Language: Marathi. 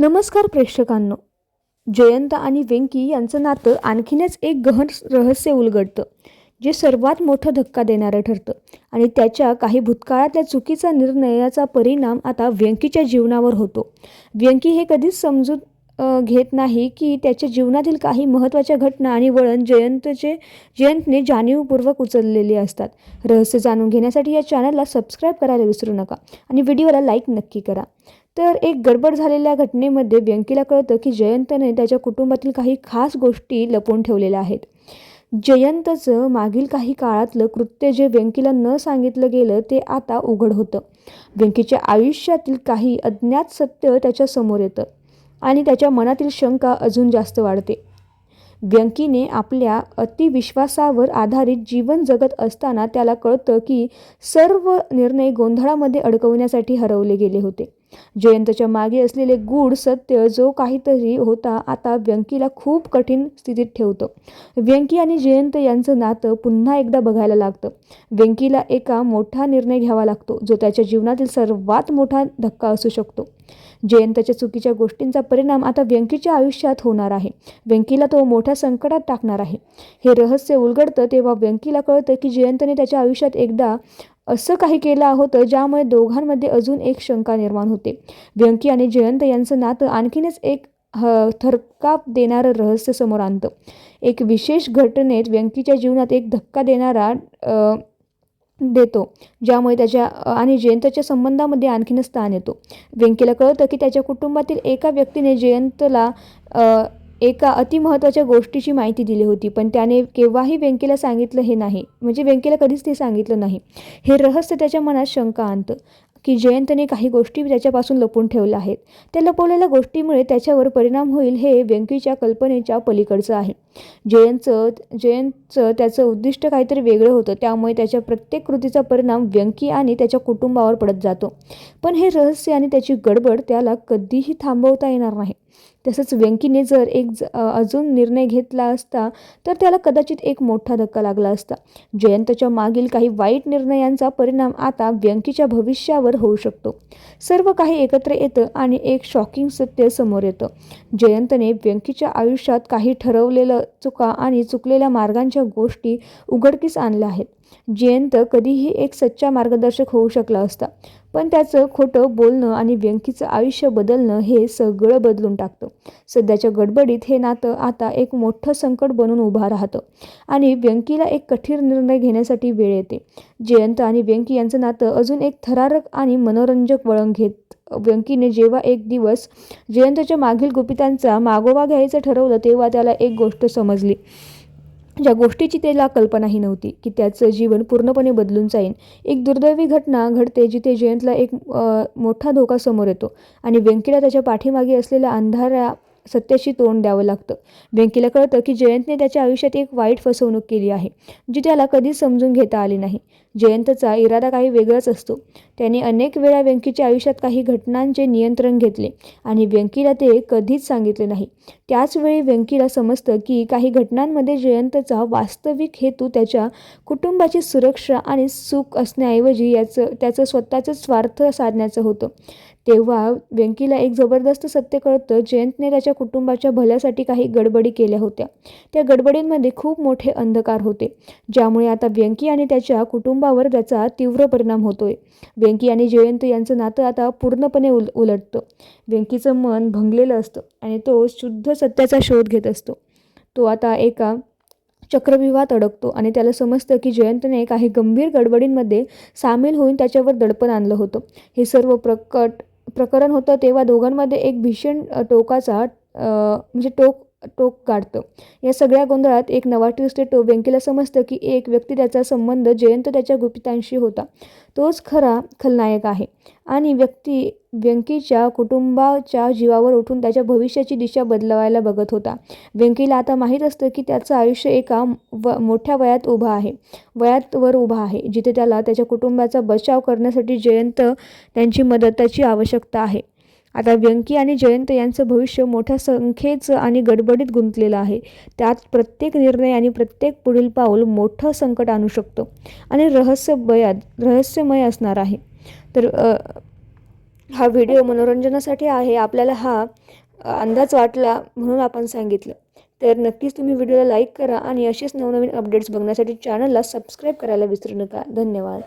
नमस्कार प्रेक्षकांनो. जयंत आणि वेंकी यांचं नातं आणखीनच एक गहन रहस्य उलगडतं जे सर्वात मोठा धक्का देणारं ठरतं. आणि त्याच्या काही भूतकाळातल्या चुकीचा निर्णयाचा परिणाम आता व्यंकीच्या जीवनावर होतो. व्यंकी हे कधीच समजून घेत नाही की त्याच्या जीवनातील काही महत्त्वाच्या घटना आणि वळण जयंतचे जयंतने जाणीवपूर्वक उचललेली असतात. रहस्य जाणून घेण्यासाठी या चॅनलला सबस्क्राईब करायला विसरू नका. आणि व्हिडिओला लाईक नक्की करा. तर एक गडबड झालेल्या घटनेमध्ये व्यंकीला कळतं की जयंतने त्याच्या कुटुंबातील काही खास गोष्टी लपवून ठेवलेल्या आहेत. जयंतचं मागील काही काळातलं कृत्य जे व्यंकीला न सांगितलं गेलं ते आता उघड होतं. व्यंकीच्या आयुष्यातील काही अज्ञात सत्य त्याच्यासमोर येतं आणि त्याच्या मनातील शंका अजून जास्त वाढते. व्यंकीने आपल्या अतिविश्वासावर आधारित जीवन जगत असताना त्याला कळतं की सर्व निर्णय गोंधळामध्ये अडकवण्यासाठी हरवले गेले होते. जयंतच्या मागे असलेले गूढ सत्य जो काहीतरी होता आता व्यंकीला खूप कठीण स्थितीत ठेवतं. व्यंकी आणि जयंत यांचं नातं पुन्हा एकदा बघायला लागतं. व्यंकीला एका मोठा निर्णय घ्यावा लागतो जो त्याच्या जीवनातील सर्वात मोठा धक्का असू शकतो. जयंतच्या चुकीच्या गोष्टींचा परिणाम आता व्यंकीच्या आयुष्यात होणार आहे. व्यंकीला तो मोठ्या संकटात टाकणार आहे. हे रहस्य उलगडतं तेव्हा व्यंकीला कळतं की जयंतने त्याच्या आयुष्यात एकदा असं काही केलं होतं ज्यामुळे दोघांमध्ये अजून एक शंका निर्माण होते. व्यंकी आणि जयंत यांचं नातं आणखीनच एक ह थरकाप देणारं रहस्य समोर आणतं. एक विशेष घटनेत व्यंकीच्या जीवनात एक धक्का देणारा देतो ज्यामुळे त्याच्या आणि जयंतच्या संबंधामध्ये आणखीनच स्थान येतो. व्यंकीला कळतं की त्याच्या कुटुंबातील एका व्यक्तीने जयंतला एका अतिमहत्त्वाच्या गोष्टीची माहिती दिली होती पण त्याने केव्हाही व्यंकीला सांगितलं हे नाही. म्हणजे व्यंकीला कधीच ते सांगितलं नाही. हे रहस्य त्याच्या मनात शंका आणतं की जयंतने काही गोष्टी त्याच्यापासून लपून ठेवल्या आहेत. त्या लपवलेल्या गोष्टीमुळे त्याच्यावर परिणाम होईल हे व्यंकीच्या कल्पनेच्या पलीकडचं आहे. जयंतचं जयंतचं त्याचं उद्दिष्ट काहीतरी वेगळं होतं. त्यामुळे त्याच्या प्रत्येक कृतीचा परिणाम व्यंकी आणि त्याच्या कुटुंबावर पडत जातो. पण हे रहस्य आणि त्याची गडबड त्याला कधीही थांबवता येणार नाही. तसंच व्यंकीने जर एक ज- अजून निर्णय घेतला असता तर त्याला कदाचित एक मोठा धक्का लागला असता. जयंतच्या मागील काही वाईट निर्णयांचा परिणाम आता व्यंकीच्या भविष्यावर होऊ शकतो. सर्व काही एकत्र येतं आणि एक शॉकिंग सत्य समोर येतं. जयंतने व्यंकीच्या आयुष्यात काही ठरवलेलं चुका आणि चुकलेल्या मार्गांच्या गोष्टी उघडकीस आणल्या आहेत. जयंत कधीही एक सच्चा मार्गदर्शक होऊ शकला असता. पण त्याचं खोटं बोलणं आणि व्यंकीचं आयुष्य बदलणं हे सगळं बदलून टाकतं. सध्याच्या गडबडीत हे नातं आता एक मोठं संकट बनून उभं राहतं आणि व्यंकीला एक कठीण निर्णय घेण्यासाठी वेळ येते. जयंत आणि व्यंकी यांचं नातं अजून एक थरारक आणि मनोरंजक वळण घेत व्यंकीने जेव्हा एक दिवस जयंतच्या मागील गुपितांचा मागोवा घ्यायचं ठरवलं तेव्हा त्याला एक गोष्ट समजली. ज्या गोष्टीची त्याला कल्पनाही नव्हती की त्याचं जीवन पूर्णपणे बदलून जाईल एक दुर्दैवी घटना घडते जिथे जयंतला एक मोठा धोका समोर येतो आणि व्यंकीला त्याच्या पाठीमागे असलेल्या अंधाऱ्या सत्याशी तोंड द्यावं लागतं. व्यंकीला कळतं की जयंतने त्याच्या आयुष्यात एक वाईट फसवणूक केली आहे जी त्याला कधीच समजून घेता आली नाही. जयंतचा इरादा काही वेगळाच असतो. त्याने अनेक वेळा व्यंकीच्या आयुष्यात काही घटनांचे नियंत्रण घेतले आणि व्यंकीला ते कधीच सांगितले नाही. त्याच वेळी व्यंकीला समजतं की काही घटनांमध्ये जयंतचा वास्तविक हेतू त्याच्या कुटुंबाची सुरक्षा आणि सुख असण्याऐवजी याचं त्याचं स्वतःचं स्वार्थ साधण्याचं होतं. तेव्हा व्यंकीला एक जबरदस्त सत्य कळतं. जयंतने त्याच्या कुटुंबाच्या भल्यासाठी काही गडबडी केल्या होत्या. त्या गडबडींमध्ये खूप मोठे अंधकार होते ज्यामुळे आता व्यंकी आणि त्याच्या कुटुंबावर त्याचा तीव्र परिणाम होतोय. व्यंकी आणि जयंत यांचं नातं आता पूर्णपणे उल उलटतं. व्यंकीचं मन भंगलेलं असतं आणि तो शुद्ध सत्याचा शोध घेत असतो. तो आता एका चक्रव्यूहात अडकतो आणि त्याला समजतं की जयंतने काही गंभीर गडबडींमध्ये सामील होऊन त्याच्यावर दडपण आणलं होतं. हे सर्व प्रकट प्रकरण होतं तेव्हा दोघांमध्ये एक भीषण टोकाचा म्हणजे टोक टोक काढतं. या सगळ्या गोंधळात एक नवा ट्विस्ट येतो व्यंकीला समजतं की एक व्यक्ती त्याचा संबंध जयंत त्याच्या गुपितांशी होता. तोच खरा खलनायक आहे. आणि व्यक्ती व्यंकीच्या कुटुंबाच्या जीवावर उठून त्याच्या भविष्याची दिशा बदलवायला बघत होता. व्यंकीला आता माहीत असतं की त्याचं आयुष्य एका व मोठ्या वयात उभा आहे. वयात वर उभा आहे जिथे त्याला त्याच्या कुटुंबाचा बचाव करण्यासाठी जयंत त्यांची मदताची आवश्यकता आहे. आता व्यंकी आणि जयंत यांचं भविष्य मोठ्या संख्येचं आणि गडबडीत गुंतलेलं आहे. त्यात प्रत्येक निर्णय आणि प्रत्येक पुढील पाऊल मोठं संकट आणू शकतो आणि रहस्यमयात रहस्यमय असणार आहे. तर हा व्हिडिओ मनोरंजनासाठी आहे. आपल्याला हा अंदाज वाटला म्हणून आपण सांगितलं. तर नक्कीच तुम्ही व्हिडिओला लाईक करा आणि असेच नवनवीन अपडेट्स बघण्यासाठी चॅनलला सबस्क्राईब करायला विसरू नका. धन्यवाद.